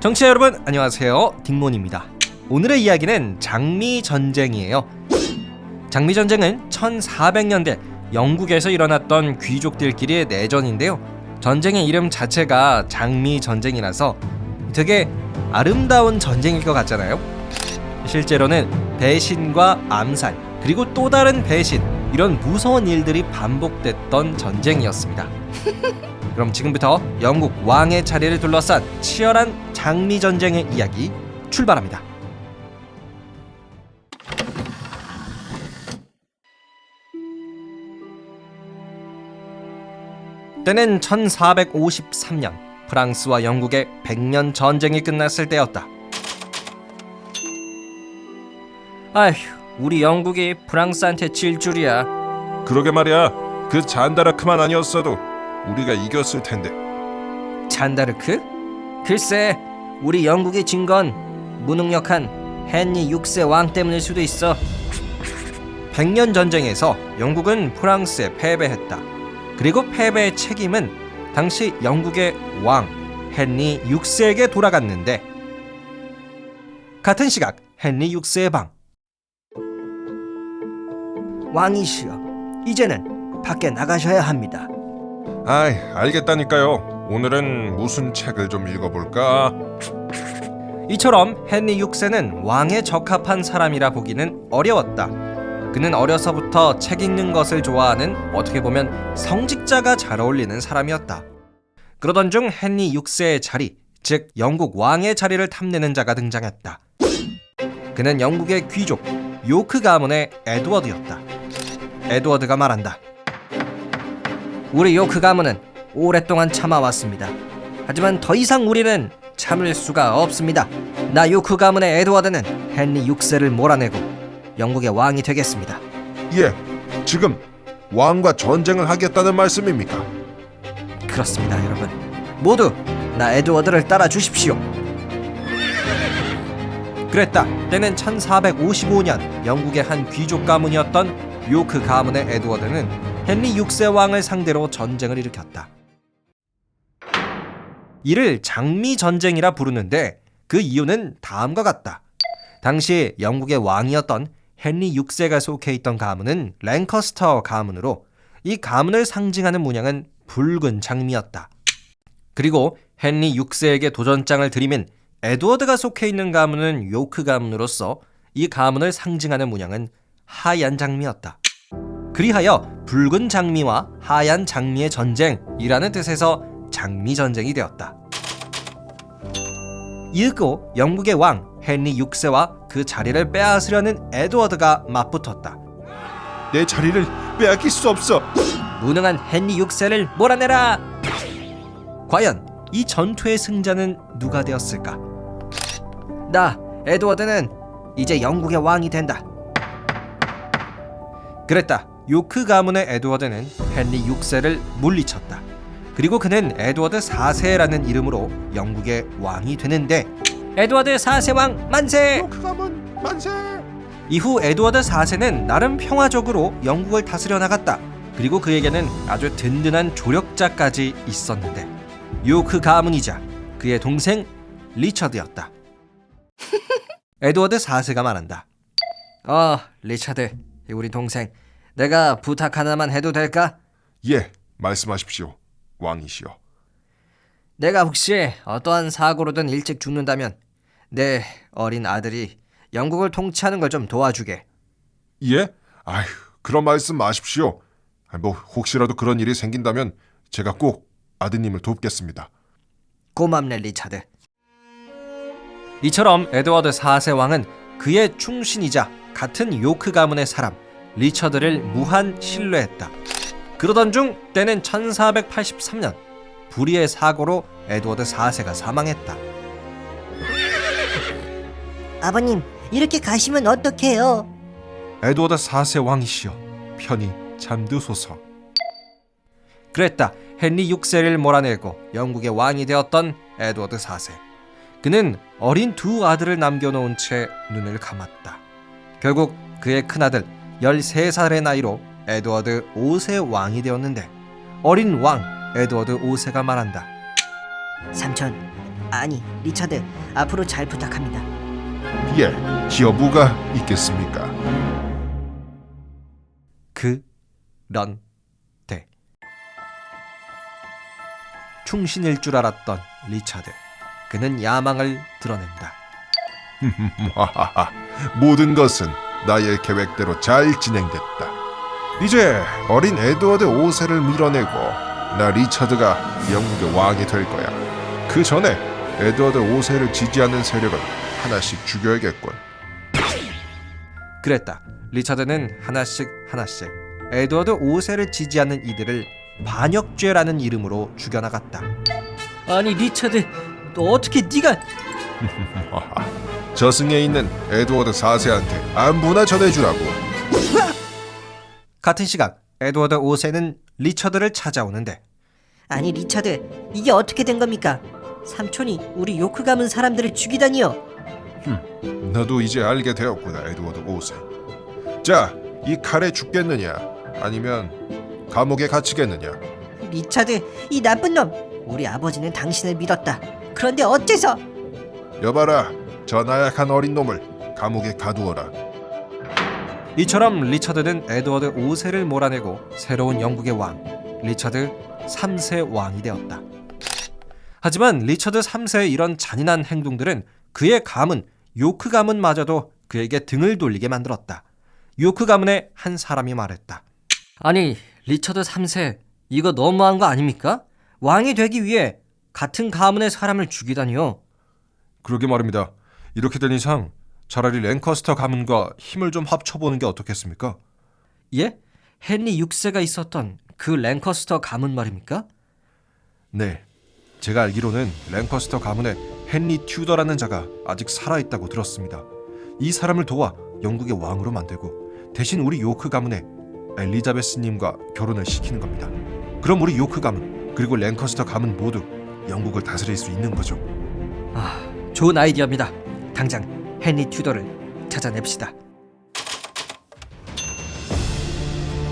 정치자 여러분 안녕하세요. 딩몬입니다. 오늘의 이야기는 장미 전쟁이에요. 장미 전쟁은 1400년대 영국에서 일어났던 귀족들끼리의 내전인데요. 전쟁의 이름 자체가 장미 전쟁이라서 되게 아름다운 전쟁일 것 같잖아요. 실제로는 배신과 암살 그리고 또 다른 배신 이런 무서운 일들이 반복됐던 전쟁이었습니다 그럼 지금부터 영국 왕의 자리를 둘러싼 치열한 장미 전쟁의 이야기 출발합니다. 때는 1453년 프랑스와 영국의 백년 전쟁이 끝났을 때였다. 아휴, 우리 영국이 프랑스한테 질 줄이야. 그러게 말이야. 그 잔다라크만 아니었어도 우리가 이겼을 텐데. 잔다르크? 글쎄, 우리 영국이 진 건 무능력한 헨리 6세 왕 때문일 수도 있어. 백년 전쟁에서 영국은 프랑스에 패배했다. 그리고 패배의 책임은 당시 영국의 왕 헨리 6세에게 돌아갔는데 같은 시각 헨리 6세의 방 왕이시여, 이제는 밖에 나가셔야 합니다. 아이, 알겠다니까요. 오늘은 무슨 책을 좀 읽어볼까? 이처럼 헨리 6세는 왕에 적합한 사람이라 보기는 어려웠다. 그는 어려서부터 책 읽는 것을 좋아하는 어떻게 보면 성직자가 잘 어울리는 사람이었다. 그러던 중 헨리 6세의 자리, 즉 영국 왕의 자리를 탐내는 자가 등장했다. 그는 영국의 귀족 요크 가문의 에드워드였다. 에드워드가 말한다. 우리 요크 가문은 오랫동안 참아왔습니다. 하지만 더 이상 우리는 참을 수가 없습니다. 나 요크 가문의 에드워드는 헨리 6세를 몰아내고 영국의 왕이 되겠습니다. 예, 지금 왕과 전쟁을 하겠다는 말씀입니까? 그렇습니다, 여러분. 모두 나 에드워드를 따라 주십시오. 그랬다. 때는 1455년 영국의 한 귀족 가문이었던 요크 가문의 에드워드는 헨리 6세 왕을 상대로 전쟁을 일으켰다. 이를 장미 전쟁이라 부르는데 그 이유는 다음과 같다. 당시 영국의 왕이었던 헨리 6세가 속해 있던 가문은 랭커스터 가문으로 이 가문을 상징하는 문양은 붉은 장미였다. 그리고 헨리 6세에게 도전장을 들이민 에드워드가 속해 있는 가문은 요크 가문으로서 이 가문을 상징하는 문양은 하얀 장미였다. 그리하여 붉은 장미와 하얀 장미의 전쟁이라는 뜻에서 장미 전쟁이 되었다. 이윽고 영국의 왕 헨리 6세와 그 자리를 빼앗으려는 에드워드가 맞붙었다. 내 자리를 빼앗길 수 없어. 무능한 헨리 6세를 몰아내라. 과연 이 전투의 승자는 누가 되었을까? 나 에드워드는 이제 영국의 왕이 된다. 그랬다. 요크 가문의 에드워드는 헨리 6세를 물리쳤다. 그리고 그는 에드워드 4세라는 이름으로 영국의 왕이 되는데 에드워드 4세 왕 만세! 그 가문 만세. 이후 에드워드 4세는 나름 평화적으로 영국을 다스려 나갔다. 그리고 그에게는 아주 든든한 조력자까지 있었는데 요크 가문이자 그의 동생 리처드였다. 에드워드 4세가 말한다. 어, 리처드, 우리 동생. 내가 부탁 하나만 해도 될까? 예, 말씀하십시오. 왕이시여. 내가 혹시 어떠한 사고로든 일찍 죽는다면 내 어린 아들이 영국을 통치하는 걸 좀 도와주게. 예? 아휴, 그런 말씀 마십시오. 아, 뭐 혹시라도 그런 일이 생긴다면 제가 꼭 아드님을 돕겠습니다. 고맙네 리차드. 이처럼 에드워드 4세 왕은 그의 충신이자 같은 요크 가문의 사람 리처드를 무한 신뢰했다. 그러던 중 때는 1483년 불의의 사고로 에드워드 4세가 사망했다. 아버님, 이렇게 가시면 어떡해요? 에드워드 4세 왕이시여, 편히 잠드소서. 그랬다. 헨리 6세를 몰아내고 영국의 왕이 되었던 에드워드 4세. 그는 어린 두 아들을 남겨놓은 채 눈을 감았다. 결국 그의 큰아들 13살의 나이로 에드워드 5세 왕이 되었는데 어린 왕 에드워드 5세가 말한다. 삼촌, 아니, 리차드, 앞으로 잘 부탁합니다. 예, 여부가 있겠습니까? 그런데 충신일 줄 알았던 리차드. 그는 야망을 드러낸다. 모든 것은 나의 계획대로 잘 진행됐다. 이제 어린 에드워드 5세를 밀어내고 나 리처드가 영국의 왕이 될 거야. 그 전에 에드워드 5세를 지지하는 세력은 하나씩 죽여야겠군. 그랬다. 리차드는 하나씩 하나씩 에드워드 5세를 지지하는 이들을 반역죄라는 이름으로 죽여나갔다. 아니 리차드 너 어떻게 네가 저승에 있는 에드워드 4세한테 안부나 전해주라고. 같은 시각 에드워드 5세는 리처드를 찾아오는데 아니, 리차드, 이게 어떻게 된 겁니까? 삼촌이 우리 요크 가문 사람들을 죽이다니요. 너도 이제 알게 되었구나, 에드워드 5세. 자, 이 칼에 죽겠느냐, 아니면 감옥에 갇히겠느냐? 리차드, 이 나쁜 놈. 우리 아버지는 당신을 믿었다. 그런데 어째서? 여봐라, 저 나약한 어린 놈을 감옥에 가두어라. 이처럼 리처드는 에드워드 5세를 몰아내고 새로운 영국의 왕 리처드 3세 왕이 되었다. 하지만 리처드 3세의 이런 잔인한 행동들은 그의 가문 요크 가문마저도 그에게 등을 돌리게 만들었다. 요크 가문의 한 사람이 말했다. 아니 리처드 3세 이거 너무한 거 아닙니까? 왕이 되기 위해 같은 가문의 사람을 죽이다니요 그러게 말입니다. 이렇게 된 이상 차라리 랭커스터 가문과 힘을 좀 합쳐보는 게 어떻겠습니까? 예? 헨리 6세가 있었던 그 랭커스터 가문 말입니까? 네, 제가 알기로는 랭커스터 가문에 헨리 튜더라는 자가 아직 살아있다고 들었습니다. 이 사람을 도와 영국의 왕으로 만들고 대신 우리 요크 가문에 엘리자베스님과 결혼을 시키는 겁니다. 그럼 우리 요크 가문 그리고 랭커스터 가문 모두 영국을 다스릴 수 있는 거죠. 아 좋은 아이디어입니다 당장 헨리 튜더를 찾아냅시다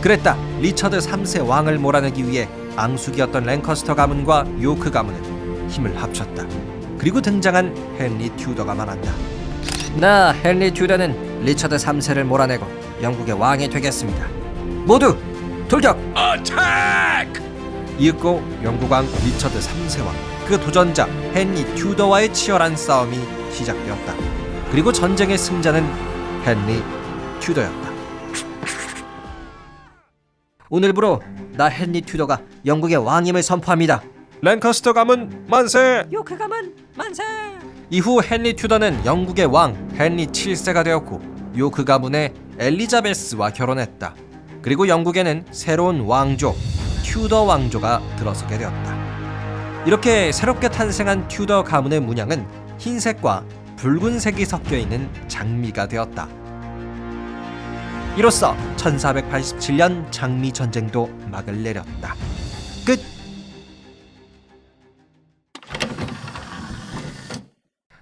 그랬다. 리처드 3세 왕을 몰아내기 위해 앙숙이었던 랭커스터 가문과 요크 가문은 힘을 합쳤다. 그리고 등장한 헨리 튜더가 말한다. 나 헨리 튜더는 리처드 3세를 몰아내고 영국의 왕이 되겠습니다 모두 돌격! 이윽고 영국왕 리처드 3세와 그 도전자 헨리 튜더와의 치열한 싸움이 시작되었다. 그리고 전쟁의 승자는 헨리 튜더였다. 오늘부로 나 헨리 튜더가 영국의 왕임을 선포합니다 랭커스터 가문 만세! 요크 가문 만세! 이후 헨리 튜더는 영국의 왕 헨리 7세가 되었고 요크 가문의 엘리자베스와 결혼했다. 그리고 영국에는 새로운 왕조 튜더 왕조가 들어서게 되었다. 이렇게 새롭게 탄생한 튜더 가문의 문양은 흰색과 붉은색이 섞여 있는 장미가 되었다. 이로써 1487년 장미 전쟁도 막을 내렸다. 끝.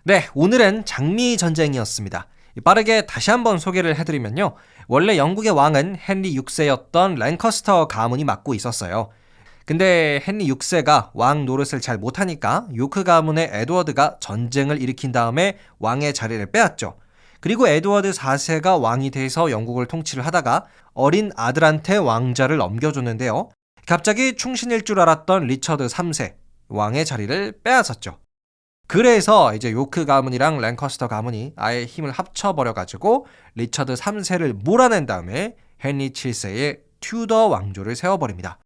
네, 오늘은 장미 전쟁이었습니다. 빠르게 다시 한번 소개를 해드리면요. 원래 영국의 왕은 헨리 6세였던 랭커스터 가문이 맡고 있었어요. 근데 헨리 6세가 왕 노릇을 잘 못하니까 요크 가문의 에드워드가 전쟁을 일으킨 다음에 왕의 자리를 빼앗죠. 그리고 에드워드 4세가 왕이 돼서 영국을 통치를 하다가 어린 아들한테 왕자를 넘겨줬는데요. 갑자기 충신일 줄 알았던 리처드 3세, 왕의 자리를 빼앗았죠. 그래서 이제 요크 가문이랑 랭커스터 가문이 아예 힘을 합쳐버려가지고 리처드 3세를 몰아낸 다음에 헨리 7세의 튜더 왕조를 세워버립니다.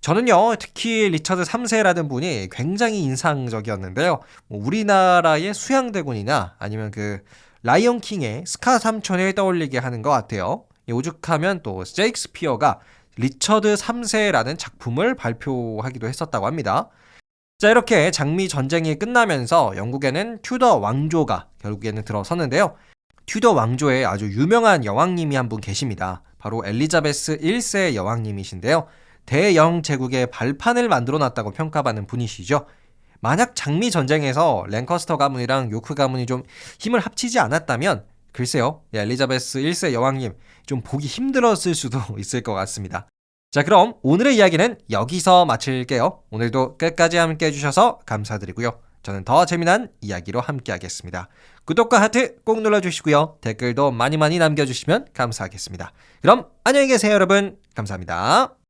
저는요, 특히 리처드 3세라는 분이 굉장히 인상적이었는데요. 뭐 우리나라의 수양대군이나 아니면 그 라이온 킹의 스카 삼촌을 떠올리게 하는 것 같아요. 이 오죽하면 또 셰익스피어가 리처드 3세라는 작품을 발표하기도 했었다고 합니다. 자, 이렇게 장미 전쟁이 끝나면서 영국에는 튜더 왕조가 결국에는 들어섰는데요. 튜더 왕조에 아주 유명한 여왕님이 한 분 계십니다. 바로 엘리자베스 1세 여왕님이신데요. 대영 제국의 발판을 만들어 놨다고 평가받는 분이시죠. 만약 장미 전쟁에서 랭커스터 가문이랑 요크 가문이 좀 힘을 합치지 않았다면 글쎄요. 예, 엘리자베스 1세 여왕님 좀 보기 힘들었을 수도 있을 것 같습니다. 자, 그럼 오늘의 이야기는 여기서 마칠게요. 오늘도 끝까지 함께 해주셔서 감사드리고요. 저는 더 재미난 이야기로 함께하겠습니다. 구독과 하트 꼭 눌러주시고요. 댓글도 많이 많이 남겨주시면 감사하겠습니다. 그럼 안녕히 계세요, 여러분. 감사합니다.